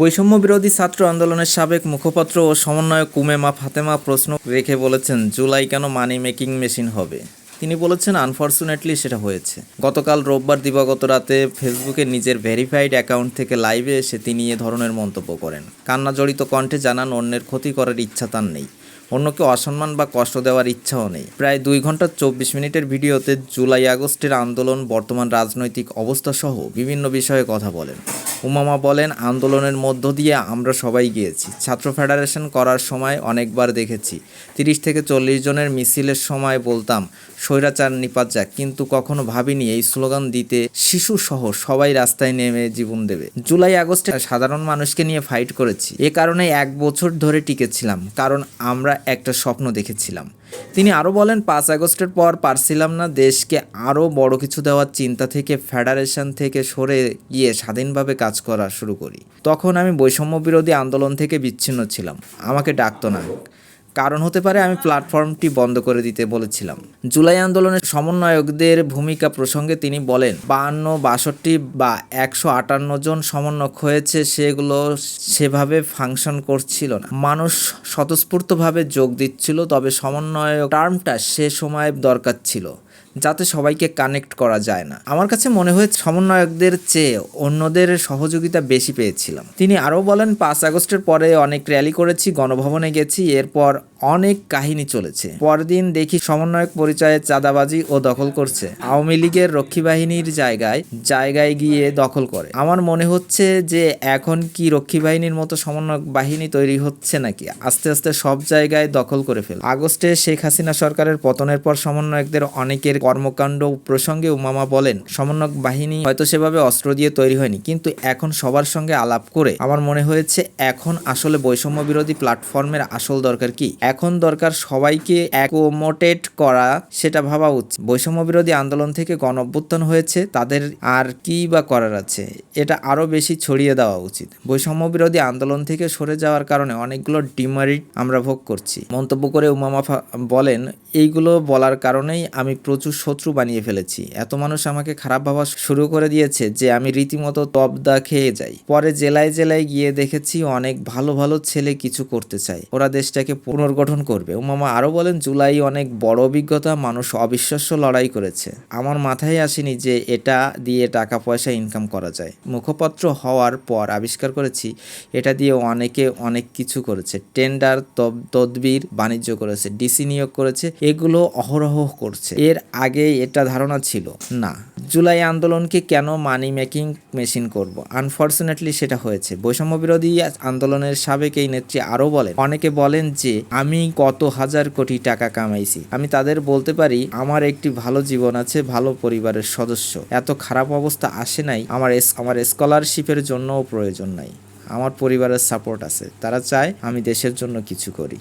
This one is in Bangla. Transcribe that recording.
বৈষম্য বিরোধী ছাত্র আন্দোলনের সাবেক মুখপাত্র ও সমন্বয়ক কুমেমা ফাতেমা প্রশ্ন রেখে বলেছেন, জুলাই কেন মানি মেকিং মেশিন হবে? তিনি বলেছেন, আনফর্চুনেটলি সেটা হয়েছে। গতকাল রোববার দিবাগত রাতে ফেসবুকে নিজের ভেরিফাইড অ্যাকাউন্ট থেকে লাইভে এসে তিনি এ ধরনের মন্তব্য করেন। কান্না জড়িত কণ্ঠে জানান, অন্যের ক্ষতি করার ইচ্ছা তার নেই। অন্যকে অসম্মান বা কষ্ট দেওয়ার ইচ্ছাও নেই। প্রায় দুই ঘণ্টা চব্বিশ মিনিটের ভিডিওতে জুলাই আগস্টের আন্দোলন, বর্তমান রাজনৈতিক অবস্থা সহ বিভিন্ন বিষয়ে কথা বলেন। উমামা বলেন, আন্দোলনের মধ্য দিয়ে আমরা সবাই গিয়েছি। ছাত্র ফেডারেশন করার সময় অনেকবার দেখেছি। তিরিশ থেকে চল্লিশ জনের মিছিলের সময় বলতাম, স্বৈরাচার নিপাত যাক। কিন্তু কখনো ভাবিনি এই স্লোগান দিতে শিশু সহ সবাই রাস্তায় নেমে জীবন দেবে। জুলাই, আগস্টে সাধারণ মানুষকে নিয়ে ফাইট করেছি। এ কারণে এক বছর ধরে টিকেছিলাম কারণ আমরা একটা স্বপ্ন দেখেছিলাম। তিনি আরও বলেন, পাঁচ আগস্টের পর পারছিলাম না দেশকে আরও বড় কিছু দেওয়ার চিন্তা থেকে, ফেডারেশন থেকে সরে গিয়ে স্বাধীনভাবে কাজ করা শুরু করি। তখন আমি বৈষম্য বিরোধী আন্দোলন থেকে বিচ্ছিন্ন ছিলাম। আমাকে ডাকতো না। কারণ হতে পারে আমি প্ল্যাটফর্মটি বন্ধ করে দিতে বলেছিলাম। জুলাই আন্দোলনের সমন্বয়কদের ভূমিকা প্রসঙ্গে তিনি বলেন, বাহান্ন, বাষট্টি বা একশো আটান্ন জন সমন্বয়ক হয়েছে, সেগুলো সেভাবে ফাংশন করছিল না। মানুষ স্বতঃস্ফূর্তভাবে যোগ দিচ্ছিল, তবে সমন্বয়ক টার্মটা সে সময় দরকার ছিল। যাতে সবাইকে কানেক্ট করা যায় না। আমার কাছে মনে হয়েছে সমন্বয়কদের চেয়ে অন্যদের সহযোগিতা বেশি পেয়েছিলাম। তিনি আরও বলেন, পাঁচ আগস্টের পরে অনেক র্যালি করেছি, গণভবনে গেছি, এরপর অনেক কাহিনী চলেছে। পরদিন দেখি সমন্বয়ক পরিচয়ে চাঁদাবাজি ও দখল করছে। আওয়ামী লীগের রক্ষী বাহিনীর জায়গায় জায়গায় গিয়ে দখল করে। আমার মনে হচ্ছে যে এখন কি রক্ষী বাহিনীর মতো সমন্বয়ক বাহিনী তৈরি হচ্ছে নাকি? আস্তে আস্তে সব জায়গায় দখল করে ফেল আগস্টে শেখ হাসিনা সরকারের পতনের পর সমন্বয়কদের অনেকের কর্মকাণ্ড প্রসঙ্গে উমামা বলেন, সমন্বয়ক বাহিনী হয়তো সেভাবে অস্ত্র দিয়ে তৈরি হয়নি, কিন্তু এখন সবার সঙ্গে আলাপ করে আমার মনে হয়েছে এখন আসলে বৈষম্য বিরোধী প্ল্যাটফর্মের আসল দরকার কি। এখন দরকার সবাইকে অ্যাকোমোটেট করা, সেটা ভাবা উচিত। বৈষম্য বিরোধী আন্দোলন থেকে গণ অভ্যুত্থান হয়েছে, তাদের আর কি বা করার আছে, এটা আরও বেশি ছড়িয়ে দেওয়া উচিত। বৈষম্য বিরোধী আন্দোলন থেকে সরে যাওয়ার কারণে অনেকগুলো ডিমারিট আমরা ভোগ করছি। মন্তব্য করে উমামা বলেন এইগুলো বলার কারণেই আমি প্রচুর শত্রু বানিয়ে ফেলেছি। এত মানুষ আমাকে খারাপ ভাবা শুরু করে দিয়েছে যে আমি রীতিমতো তবদা খেয়ে যাই। পরে জেলায় জেলায় গিয়ে দেখেছি অনেক ভালো ভালো ছেলে কিছু করতে চায়। ওরা দেশটাকে পুনর্গঠন করবে। উমামা আরও বলেন, জুলাই অনেক বড় অভিজ্ঞতা, মানুষ অবিশ্বাস্য লড়াই করেছে। আমার মাথায় আসেনি যে এটা দিয়ে টাকা পয়সা ইনকাম করা যায়। মুখপত্র হওয়ার পর আবিষ্কার করেছি, এটা দিয়ে অনেকে অনেক কিছু করেছে। টেন্ডার তদবির বাণিজ্য করেছে, ডিসি নিয়োগ করেছে এগুলো অহরহ করছে। এর আগে এটা ধারণা ছিল। না। জুলাই আন্দোলনকে কেন মানি মেকিং মেশিন করব? আনফর্চুনেটলি সেটা হয়েছে। বৈষম্য বিরোধী আন্দোলনের সাবেক এই নেত্রী আরও বলেন, অনেকে বলেন যে, আমি কত হাজার কোটি টাকা কামাইছি। আমি তাদের বলতে পারি, আমার একটি ভালো জীবন আছে, ভালো পরিবারের সদস্য। এত খারাপ অবস্থা আসে নাই, আমার আমার স্কলারশিপের জন্যও প্রয়োজন নাই। আমার পরিবারের সাপোর্ট আছে। তারা চায়, আমি দেশের জন্য কিছু করি।